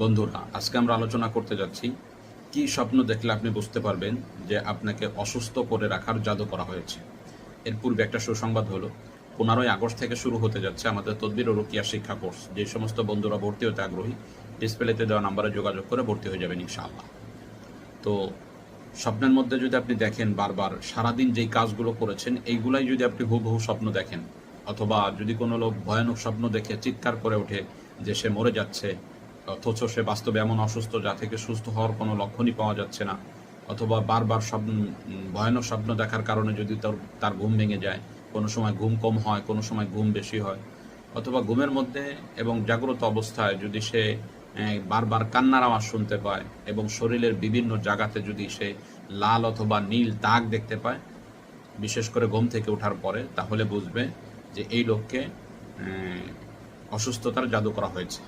বন্ধুরা, আজকে আমরা আলোচনা করতে যাচ্ছি, কি স্বপ্ন দেখলে আপনি বুঝতে পারবেন যে আপনাকে অসুস্থ করে রাখার জাদু করা হয়েছে? এর পূর্বে একটা সুসংবাদ হলো, পনেরোই আগস্ট থেকে শুরু হতে যাচ্ছে আমাদের তদ্বির ও রুকিয়া শিক্ষা কোর্স। যে সমস্ত বন্ধুরা ভর্তি হতে আগ্রহী, ডিসপ্লেতে দেওয়া নাম্বারে যোগাযোগ করে ভর্তি হয়ে যাবেন ইনশাআল্লাহ। তো স্বপ্নের মধ্যে যদি আপনি দেখেন বারবার, সারাদিন যেই কাজগুলো করেছেন, এইগুলাই যদি আপনি হুবহু স্বপ্ন দেখেন, অথবা যদি কোনো লোক ভয়ানক স্বপ্ন দেখে, চিৎকার করে ওঠে যে সে মরে যাচ্ছে অথচ সে বাস্তবে এমন অসুস্থ যা থেকে সুস্থ হওয়ার কোনো লক্ষণই পাওয়া যাচ্ছে না। অথবা বারবার স্বপ্ন ভয়ানক স্বপ্ন দেখার কারণে যদি তার তার ঘুম ভেঙে যায়, কোনো সময় ঘুম কম হয়, কোনো সময় ঘুম বেশি হয়। অথবা ঘুমের মধ্যে এবং জাগ্রত অবস্থায় যদি সে বারবার কান্নার আওয়াজ শুনতে পায় এবং শরীরের বিভিন্ন জায়গাতে যদি সে লাল অথবা নীল দাগ দেখতে পায়, বিশেষ করে ঘুম থেকে ওঠার পরে, তাহলে বুঝবে যে এই লোককে অসুস্থতার জাদু করা হয়েছে।